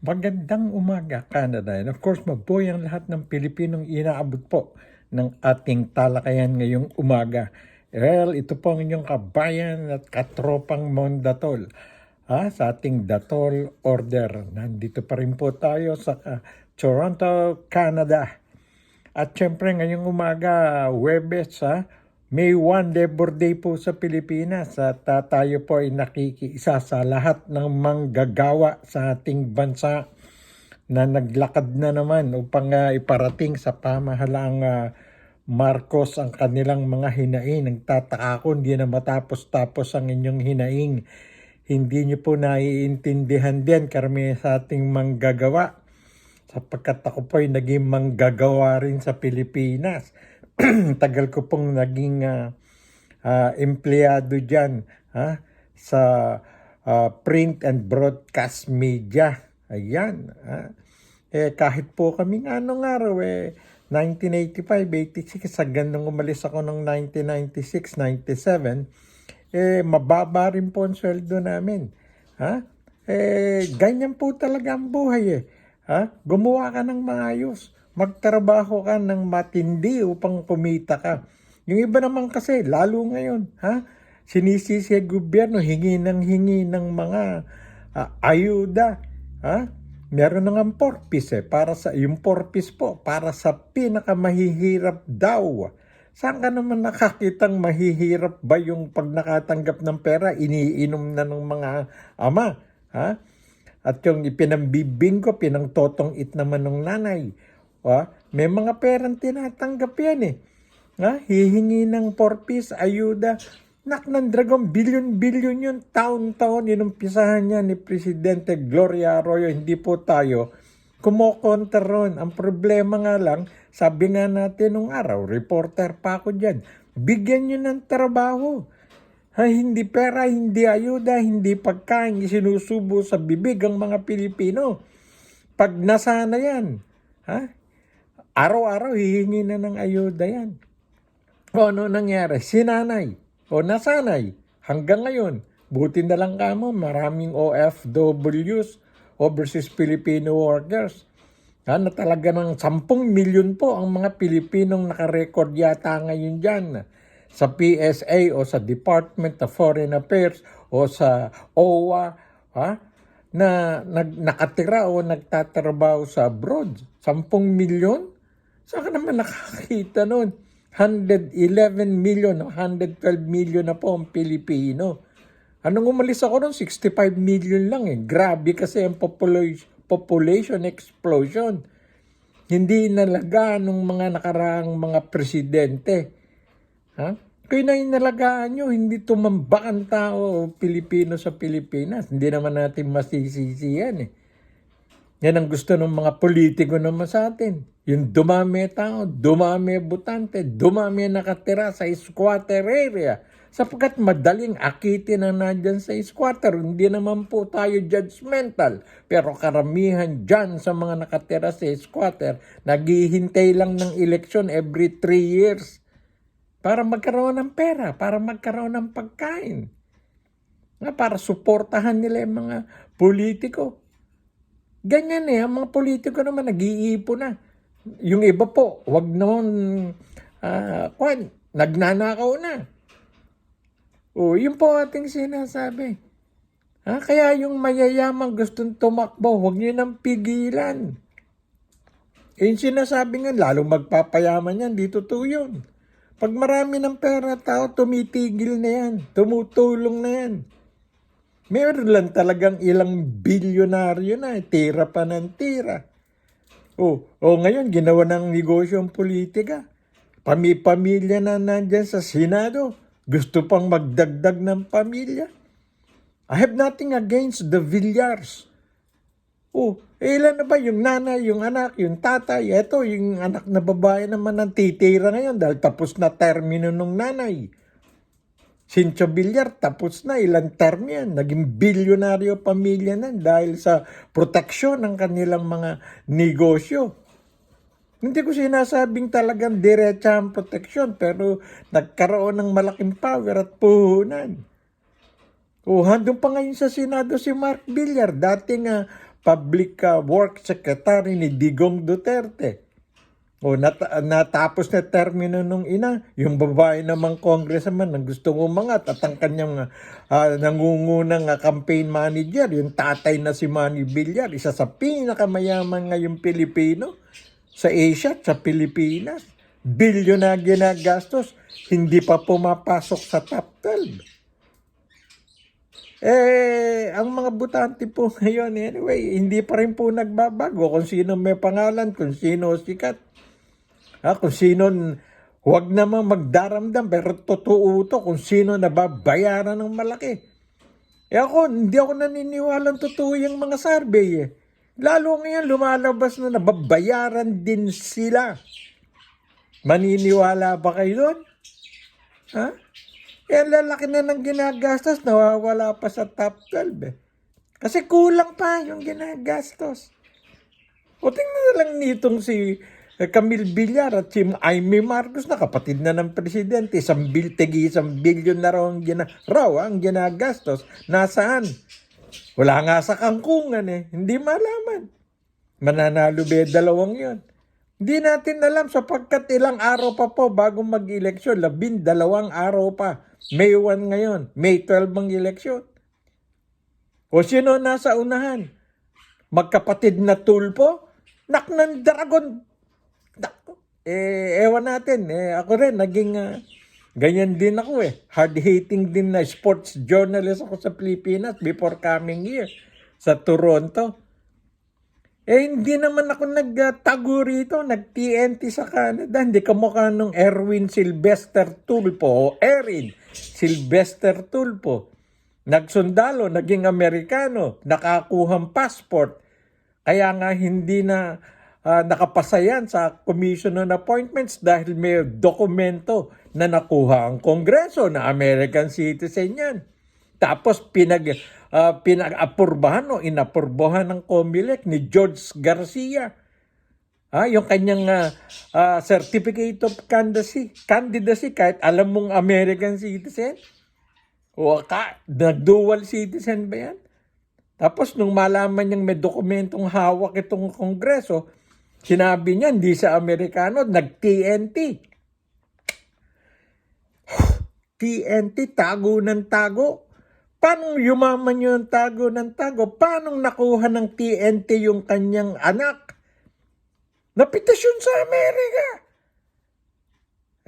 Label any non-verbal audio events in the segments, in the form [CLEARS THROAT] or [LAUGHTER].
Magandang umaga, Canada. And of course, mabuhay ang lahat ng Pilipinong inaabot po ng ating talakayan ngayong umaga. Well, ito po ang inyong kabayan at katropang Mondatol. Ha, sa ating Datol Order. Nandito pa rin po tayo sa ah, Toronto, Canada. At syempre ngayong umaga, Webes, ha, may one Labor Day po sa Pilipinas at ah, tayo po ay nakikiisa sa lahat ng manggagawa sa ating bansa na naglakad na naman upang ah, iparating sa pamahalaang ah, Marcos ang kanilang mga hinaing. Nagtataka ako, hindi na matapos-tapos ang inyong hinaing. Hindi niyo po naiintindihan din karamihan sa ating manggagawa sapagkat ako po ay naging manggagawa rin sa Pilipinas. [CLEARS THROAT] Tagal ko pong naging ah, ah, empleyado dyan ha, sa ah, print and broadcast media. Ayan. ha. Eh, kahit po kami nga raw eh, 1985, 86, hanggang nung umalis ako ng 1996, 97, eh, mababa rin po ang sweldo namin. Ha? Eh, ganyan po talaga ang buhay eh. Ha? Gumawa ka ng maayos. Magtrabaho ka ng matindi upang kumita ka. Yung iba naman kasi, lalo ngayon, ha? Sinisisi ang gobyerno, hingi ng hingi ng mga ah, ayuda. Ha? Meron na nga porpis eh, para sa, yung porpis po, para sa pinakamahihirap daw. Saan ka naman nakakitang mahihirap ba yung pag nakatanggap ng pera, iniinom na ng mga ama? Ha? At yung ipinambibing ko, pinangtotong it naman ng nanay. Ha? May mga perang tinatanggap yan eh. Ha? Hihingi ng porpis, ayuda. Nak ng dragon, bilyon-bilyon yun, taon-taon, inumpisahan niya ni Presidente Gloria Arroyo, hindi po tayo kumokontra ron. Ang problema nga lang, sabi nga natin nung araw, reporter pa ako dyan, bigyan nyo ng trabaho. Ha, hindi pera, hindi ayuda, hindi pagkain, isinusubo sa bibig ang mga Pilipino. Pag nasana yan, ha? Araw-araw hihingi na ng ayuda yan. O ano nangyari? Sinanay o nasanay hanggang ngayon. Buti na lang kamo, maraming OFWs, Overseas Filipino Workers. Ha, na talaga ng 10 milyon po ang mga Pilipinong nakarecord yata ngayon dyan sa PSA o sa Department of Foreign Affairs o sa OWA ha, na nag, nakatira o nagtatrabaho sa abroad. 10 milyon? Saan ka naman nakakita nun? 111 million, 112 million na po ang Pilipino. Anong umalis ako nun? 65 million lang eh. Grabe kasi ang population, population explosion. Hindi nalaga nung mga nakaraang mga presidente. Ha? Kaya na inalagaan nyo, hindi tumamba ang tao Pilipino sa Pilipinas. Hindi naman natin masisisi yan eh. Yan ang gusto ng mga politiko naman sa atin. Yung dumami tao, dumami butante, dumami nakatira sa squatter area. Sapagkat madaling akitin ang nandyan sa squatter. Hindi naman po tayo judgmental. Pero karamihan dyan sa mga nakatira sa squatter, naghihintay lang ng eleksyon every three years para magkaroon ng pera, para magkaroon ng pagkain. Nga para suportahan nila yung mga politiko. Ganyan eh, ang mga politiko naman nag-iipo na. Yung iba po, wag naman, ah, kwan, nagnanakaw na. O, yun po ating sinasabi. Ha? Kaya yung mayayaman gustong tumakbo, huwag niyo nang pigilan. Eh, yung sinasabi nga, lalong magpapayaman yan, di totoo yun. Pag marami ng pera tao, tumitigil na yan, tumutulong na yan. Meron lang talagang ilang bilyonaryo na, eh, tira pa ng tira. Oh, oh ngayon ginawa ng negosyo ang politika. Pami-pamilya na nandyan sa Senado. Gusto pang magdagdag ng pamilya. I have nothing against the Villars. Oh, eh, ilan na ba yung nanay, yung anak, yung tatay? Eto, yung anak na babae naman ang titira ngayon dahil tapos na termino ng nanay. Sincho Villar, tapos na ilang term yan. Naging bilyonaryo pamilya na dahil sa proteksyon ng kanilang mga negosyo. Hindi ko sinasabing talagang diretsa ang proteksyon, pero nagkaroon ng malaking power at puhunan. O, handong pa ngayon sa Senado si Mark Villar, dating uh, Public uh, Works Secretary ni Digong Duterte. O nat- natapos na termino nung ina, yung babae namang congressman na gustong umangat at ang kanyang ah, nangungunang ah, campaign manager, yung tatay na si Manny Villar, isa sa pinakamayaman ngayong Pilipino sa Asia at sa Pilipinas. Bilyon na ginagastos, hindi pa pumapasok sa top 12. Eh, ang mga butante po [LAUGHS] ngayon, anyway, hindi pa rin po nagbabago kung sino may pangalan, kung sino sikat. Ha, kung sino, huwag naman magdaramdam, pero totoo to kung sino nababayaran ng malaki. Eh ako, hindi ako naniniwalang totoo yung mga survey eh. Lalo ngayon, lumalabas na nababayaran din sila. Maniniwala ba kayo doon? Ha? Eh, lalaki na ng ginagastos, nawawala pa sa top 12 eh. Kasi kulang pa yung ginagastos. O tingnan na lang nitong si Camille Villar at si Aimee Marcos na kapatid na ng presidente. Isang bil, tigi isang bilyon na raw ang, gina, raw ang ginagastos. Nasaan? Wala nga sa kangkungan eh. Hindi malaman. Mananalo ba dalawang yon? Hindi natin alam sapagkat ilang araw pa po bago mag-eleksyon. Labing dalawang araw pa. May 1 ngayon. May 12 ang eleksyon. O sino nasa unahan? Magkapatid na tulpo? Nak ng dragon. Eh, ewan natin. Eh, ako rin, naging ah, ganyan din ako eh. Hard-hitting din na sports journalist ako sa Pilipinas before coming here sa Toronto. Eh, hindi naman ako nagtago rito, nag-TNT sa Canada. Hindi kamukha nung Erwin Sylvester Tulpo o Erin Sylvester Tulpo. Nagsundalo, naging Amerikano, nakakuhang passport. Kaya nga hindi na ah, nakapasa yan sa Commission on Appointments dahil may dokumento na nakuha ang Kongreso na American citizen yan. Tapos pinag ah, pinag-apurbahan o inapurbahan ng COMELEC ni George Garcia. Ah, yung kanyang ah, ah, certificate of candidacy, candidacy kahit alam mong American citizen. O ka, nag-dual citizen ba yan? Tapos nung malaman niyang may dokumentong hawak itong kongreso, sinabi niya hindi sa Amerikano, nag-TNT. TNT, tago ng tago. Paano yumaman yung tago ng tago? Paano nakuha ng TNT yung kanyang anak? Napitasyon sa Amerika.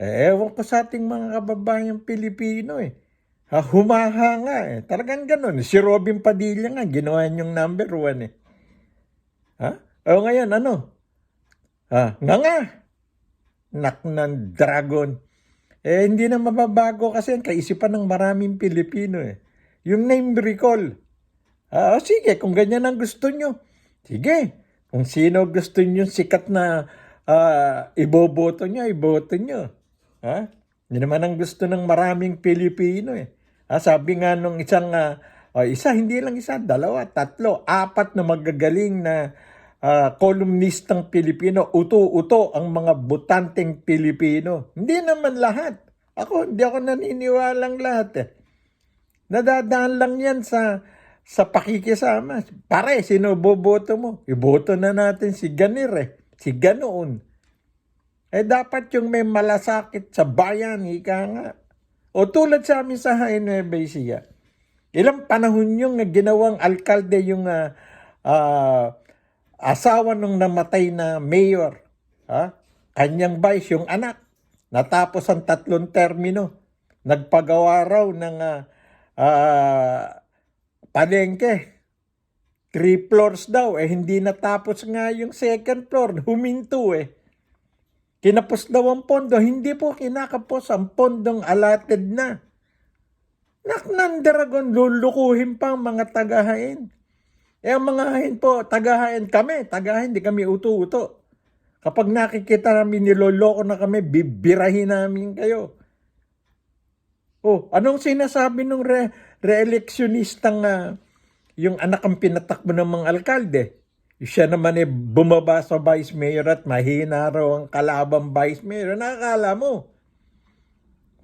Eh, ewan ko sa ating mga kababayang Pilipino eh. Ha, humahanga eh. Talagang ganun. Si Robin Padilla nga, ginawa niyong number one eh. Ha? O ngayon, ano? Ha? Nga nga. Nak ng dragon. Eh, hindi na mababago kasi ang kaisipan ng maraming Pilipino eh. Yung name recall. Ah, sige, kung ganyan ang gusto nyo. Sige, kung sino gusto nyo sikat na ah, iboboto nyo, iboto nyo. Ha? Hindi naman ang gusto ng maraming Pilipino eh. Ah, sabi nga nung isang, ah, oh, isa, hindi lang isa, dalawa, tatlo, apat na magagaling na ah, kolumnistang Pilipino, uto-uto ang mga butanteng Pilipino. Hindi naman lahat. Ako, hindi ako naniniwalang lahat eh. Nadadaan lang yan sa sa pakikisama. Pare, sino boboto mo? Iboto na natin si Ganir eh. Si Ganoon. Eh dapat yung may malasakit sa bayan, ika nga. O tulad sa amin sa Nueva. Ilang panahon yung ginawang alkalde yung ah, ah, asawa nung namatay na mayor. Ha? Kanyang vice, yung anak. Natapos ang tatlong termino. Nagpagawa raw ng ah, ah, palengke. Three floors daw. Eh, hindi natapos nga yung second floor. Huminto eh. Kinapos daw ang pondo. Hindi po kinakapos ang pondong allotted na. Nak ng dragon, lulukuhin pa ang mga tagahain. Eh, ang mga hain po, tagahain kami. Tagahain, di kami uto-uto. Kapag nakikita namin niloloko na kami, bibirahin namin kayo. Oh, anong sinasabi ng re re-electionistang ah, yung anak ang pinatakbo ng mga alkalde? Siya naman eh bumaba sa vice mayor at mahina raw ang kalabang vice mayor. Nakakala mo.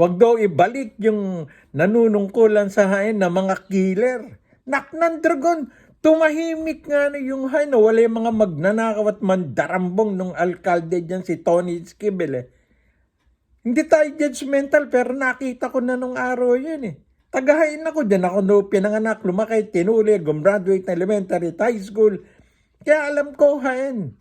Huwag daw ibalik yung nanunungkulan sa hain ng mga killer. Nak ng dragon, Tumahimik nga na yung ano, wala yung mga magnanakaw at mandarambong nung alkalde dyan si Tony Esquivel eh. Hindi tayo judgmental pero nakita ko na nung araw yun eh. Tagahain ako dyan ako no, pinanganak, lumaki, tinuli, gumraduate na elementary, high school. Kaya alam ko hain.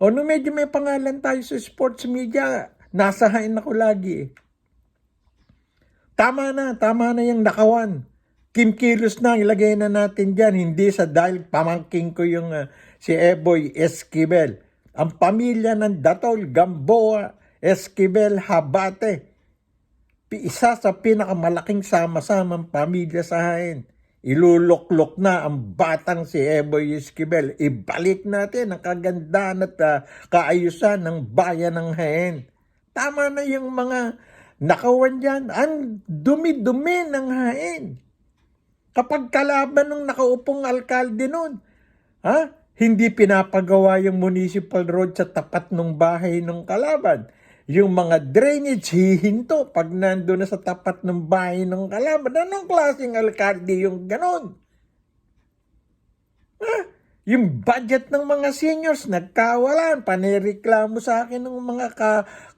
O no medyo may pangalan tayo sa sports media, nasa hain ako lagi eh. Tama na, tama na yung nakawan. Kim Kilos na, ilagay na natin dyan. Hindi sa dahil pamangking ko yung ah, si Eboy Esquivel. Ang pamilya ng Datol, Gamboa, Esquivel, Habate. Isa sa pinakamalaking sama-samang pamilya sa hain. Iluluklok na ang batang si Eboy Esquivel. Ibalik natin ang kagandahan at ah, kaayusan ng bayan ng hain. Tama na yung mga nakawan dyan. Ang dumi-dumi ng hain kapag kalaban ng nakaupong alkalde noon. Ha? Hindi pinapagawa yung municipal road sa tapat ng bahay ng kalaban. Yung mga drainage hihinto pag nando na sa tapat ng bahay ng kalaban. Anong klaseng alkalde yung ganon? Ha? Yung budget ng mga seniors, nagkawalan. Panireklamo sa akin ng mga ka,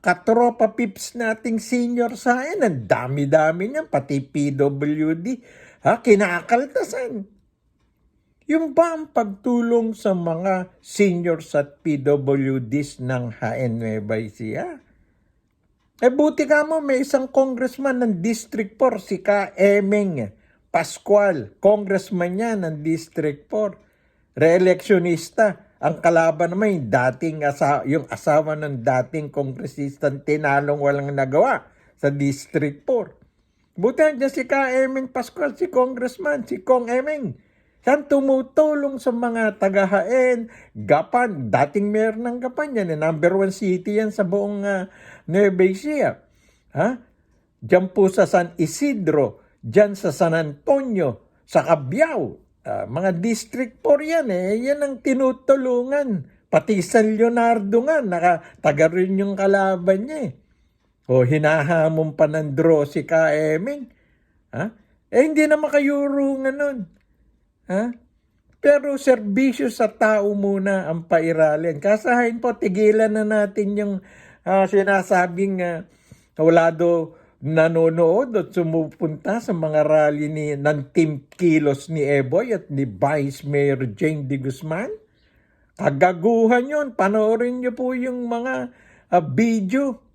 katropa pips nating senior sa akin. Ang dami-dami niyan, pati PWD. Ha? Kinakaltasan. Yung ba ang pagtulong sa mga seniors at PWDs ng HN Nueva Ecija? Eh buti ka mo, may isang congressman ng District 4, si Ka Emeng Pascual. Congressman niya ng District 4. Reelectionista. Ang kalaban naman yung dating asa yung asawa ng dating kongresistang tinalong walang nagawa sa District 4. Buti nandiyan si Ka Emeng Pascual, si congressman, si Kong Emeng. Yan tumutulong sa mga tagahain, Gapan, dating mayor ng Gapan yan, eh, number one city yan sa buong uh, Nueva Ecija. Ha? Diyan po sa San Isidro, diyan sa San Antonio, sa Cabiao, ah, mga district 4 yan eh, yan ang tinutulungan. Pati San Leonardo nga, nakataga rin yung kalaban niya eh. O hinahamon pa ng draw si Ka Eming. Ha? Eh hindi na makayuro nga nun. Ha? Pero serbisyo sa tao muna ang pairalin. Kasahin po, tigilan na natin yung ah, sinasabing ah, wala daw nanonood at sumupunta sa mga rally ni, ng Team Kilos ni Eboy at ni Vice Mayor Jane de Guzman. Kagaguhan yun. Panoorin niyo po yung mga ah, video.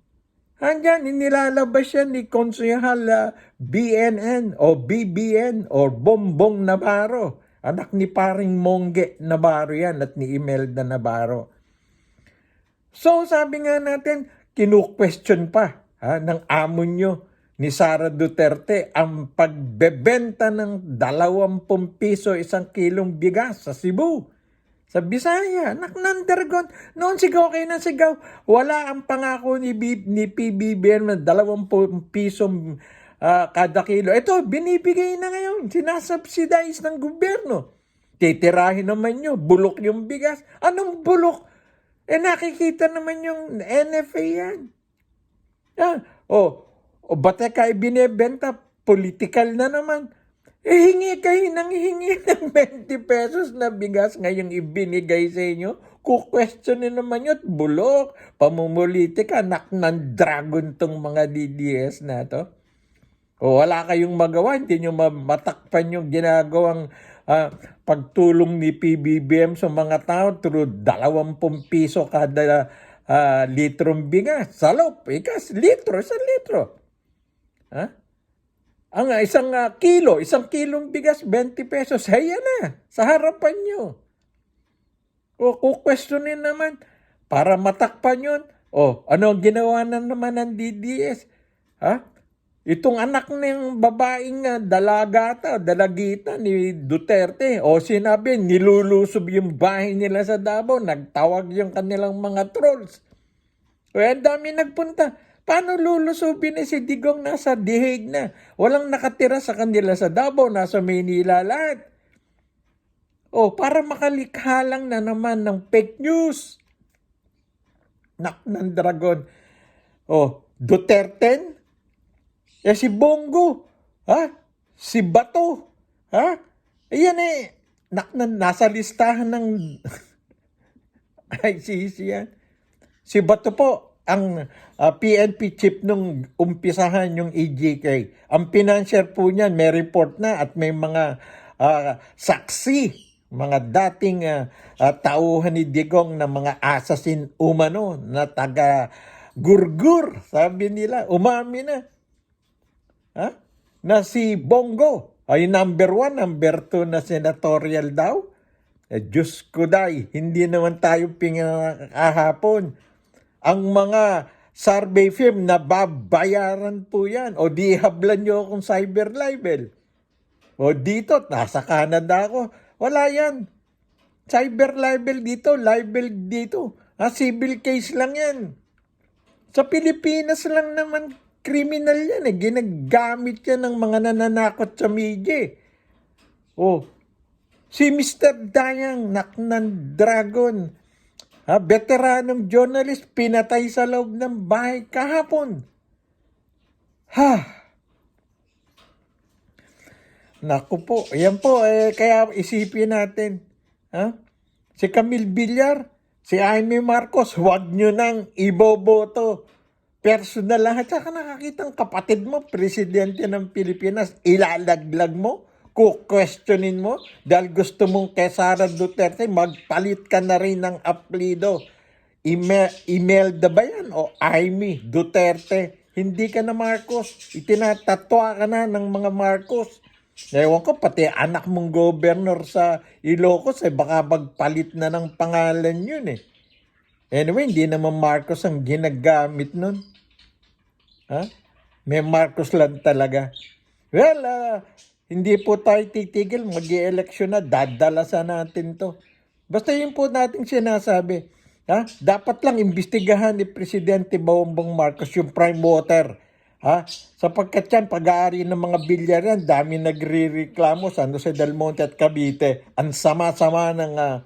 Andyan, inilalabas yan ni Konsehal ah, BNN o BBN o Bombong Navarro. Anak ni paring Mongge Navarro yan at ni Imelda Navarro. So sabi nga natin, kinu-question pa ha, ng amo nyo ni Sara Duterte ang pagbebenta ng 20 piso isang kilong bigas sa Cebu. Sa Bisaya, Dragon. Noon sigaw kayo ng sigaw. Wala ang pangako ni, B, ni PBBM na 20 piso ah, kada kilo. Ito, binibigay na ngayon. Sinasubsidize ng gobyerno. Titirahin naman nyo. Bulok yung bigas. Anong bulok? Eh nakikita naman yung NFA yan. Yan. O, o ba't ka ibinebenta? Political na naman. Eh, hingi kayo ng hingi [LAUGHS] ng 20 pesos na bigas ngayong ibinigay sa inyo. Kukwestiyonin naman yun at bulok. Pamumulitik, anak ng dragon tong mga DDS na to. O wala kayong magawa, hindi nyo ma- matakpan yung ginagawang ah, pagtulong ni PBBM sa mga tao through 20 piso kada ah, litrong bigas. Salop, ikas, litro, isang litro. Ha? Ang ah, isang ah, kilo, isang kilong bigas, 20 pesos. Haya na, sa harapan nyo. O kukwestiyonin naman, para matakpan yun. O, ano ang ginawa na naman ng DDS? Ha? Itong anak ng babaeng ah, dalaga ata, dalagita ni Duterte. O sinabi, nilulusob yung bahay nila sa Davao. Nagtawag yung kanilang mga trolls. O, ang dami nagpunta. Paano lulusubin eh si Digong nasa dihig na? Walang nakatira sa kanila sa Davao, nasa Maynila lahat. O, para makalikha lang na naman ng fake news. Nak ng dragon. O, Duterte? Eh si Bongo. Ha? Si Bato. Ha? Ayan eh, nak, na, nasa listahan ng [LAUGHS] ICC yan. Si Bato po, ang ah, PNP chief nung umpisahan yung EJK. Ang financier po niyan, may report na at may mga ah, saksi, mga dating ah, ah, tauhan ni Digong na mga assassin umano na taga gurgur, sabi nila, umami na. Ha? Na si Bongo ay number one, number two na senatorial daw. Eh, Diyos ko day, hindi naman tayo pinakahapon. Ang mga survey firm na babayaran po yan. O di hablan nyo akong cyber libel. O dito, nasa Canada ako. Wala yan. Cyber libel dito, libel dito. Ha, civil case lang yan. Sa Pilipinas lang naman criminal yan eh. Ginagamit yan ng mga nananakot sa media. Oh, si Mr. Dayang, Naknan Dragon, ha, veteranong journalist, pinatay sa loob ng bahay kahapon. Ha! Naku po, yan po, eh, kaya isipin natin. Ha? Si Camille Villar, si Jaime Marcos, huwag nyo nang iboboto. Personal lahat. Saka nakakitang kapatid mo, presidente ng Pilipinas, ilalaglag mo, kukwestiyonin mo, dahil gusto mong kay Sara Duterte, magpalit ka na rin ng aplido. Ime- Imelda ba yan? O Jaime Duterte? Hindi ka na Marcos. Itinatatwa ka na ng mga Marcos. Ewan ko, pati anak mong governor sa Ilocos, eh, baka magpalit na ng pangalan yun eh. Anyway, hindi naman Marcos ang ginagamit nun. Ha? May Marcos lang talaga. Well, ah, hindi po tayo titigil. mag election na. Dadalasan natin to. Basta yun po nating sinasabi. Ha? Dapat lang imbestigahan ni Presidente Bongbong Marcos yung prime water. Ha? Sapagkat yan, pag-aari ng mga bilyar yan, dami nagre-reklamo sa San Jose del Monte at Cavite. Ang sama-sama ng ah,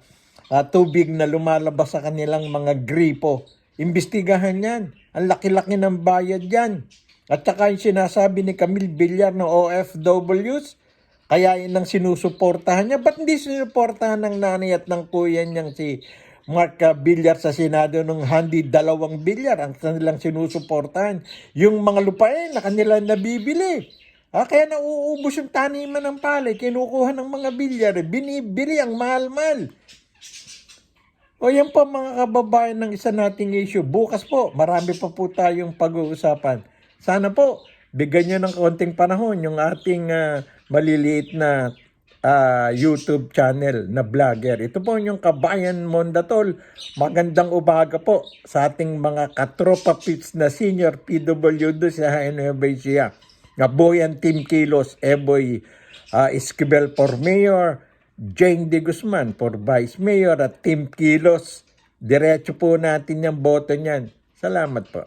ah, tubig na lumalabas sa kanilang mga gripo. Imbestigahan yan. Ang laki-laki ng bayad yan. At saka yung sinasabi ni Camille Villar ng OFWs, kaya yun ang sinusuportahan niya. Ba't hindi sinusuportahan ng nanay at ng kuya niyang si Mark Villar sa Senado nung handi dalawang bilyar ang kanilang sinusuportahan. Yung mga lupain na kanila nabibili. Ah, kaya nauubos yung taniman ng palay, kinukuha ng mga bilyar, binibili ang mahal-mahal. O yan po mga kababayan ng isa nating issue. Bukas po, marami pa po tayong pag-uusapan. Sana po, bigyan nyo ng konting panahon yung ating ah, maliliit na ah, YouTube channel na vlogger. Ito po yung Kabayan Mondatol. Magandang umaga po sa ating mga katropa pits na senior PWD sa Nueva Ecija. Nga Boyan Team Kilos, Eboy ah, Esquivel for Mayor, Jane De Guzman for Vice Mayor at Team Kilos. Diretso po natin yung boto niyan. Salamat po.